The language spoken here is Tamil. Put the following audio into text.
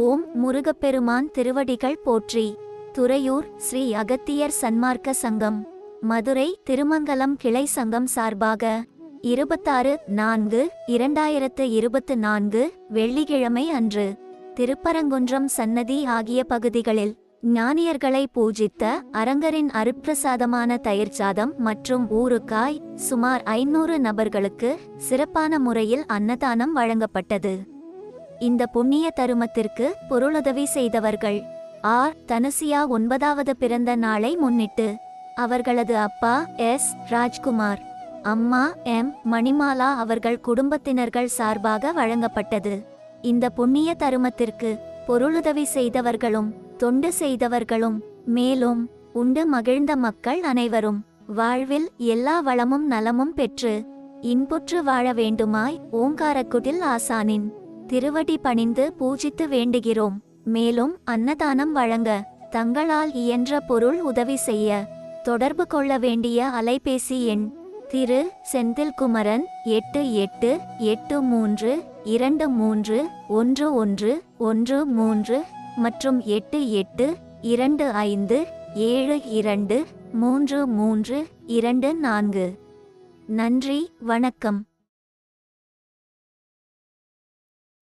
ஓம் முருகப்பெருமான் திருவடிகள் போற்றி. துறையூர் ஸ்ரீ அகத்தியர் சன்மார்க்க சங்கம். மதுரை திருமங்கலம் கிளை சங்கம் சார்பாக இருபத்தாறு நான்கு இரண்டாயிரத்து இருபத்து நான்கு வெள்ளிக்கிழமை அன்று திருப்பரங்குன்றம் சன்னதி ஆகிய பகுதிகளில் ஞானியர்களை பூஜித்த அரங்கரின் அருப்பிரசாதமான தயிர் சாதம் மற்றும் ஊருக்காய் சுமார் ஐநூறு நபர்களுக்கு சிறப்பான முறையில் அன்னதானம் வழங்கப்பட்டது. இந்த புண்ணிய தருமத்திற்கு பொருளுதவி செய்தவர்கள். ஆர் தனுசியா ஒன்பதாவது பிறந்த நாளை முன்னிட்டு அவர்களது அப்பா எஸ். ராஜ்குமார் அம்மா எம். மணிமாலா அவர்கள் குடும்பத்தினர்கள் சார்பாக வழங்கப்பட்டது. இந்த புண்ணிய தருமத்திற்கு பொருளுதவி செய்தவர்களும் தொண்டு செய்தவர்களும் மேலும் உண்டு மகிழ்ந்த மக்கள் அனைவரும் வாழ்வில் எல்லா வளமும் நலமும் பெற்று இன்புற்று வாழ வேண்டுமாய் ஓங்காரக்குடில் ஆசானின் திருவடி பணிந்து பூஜித்து வேண்டுகிறோம். மேலும் அன்னதானம் வழங்க தங்களால் இயன்ற பொருள் உதவி செய்ய தொடர்பு கொள்ள வேண்டிய அலைபேசி எண் திரு செந்தில்குமரன் எட்டு எட்டு எட்டு மூன்று இரண்டு மூன்று ஒன்று ஒன்று ஒன்று மூன்று மற்றும் எட்டு எட்டு இரண்டு ஐந்து ஏழு இரண்டு மூன்று மூன்று இரண்டு நான்கு. நன்றி வணக்கம்.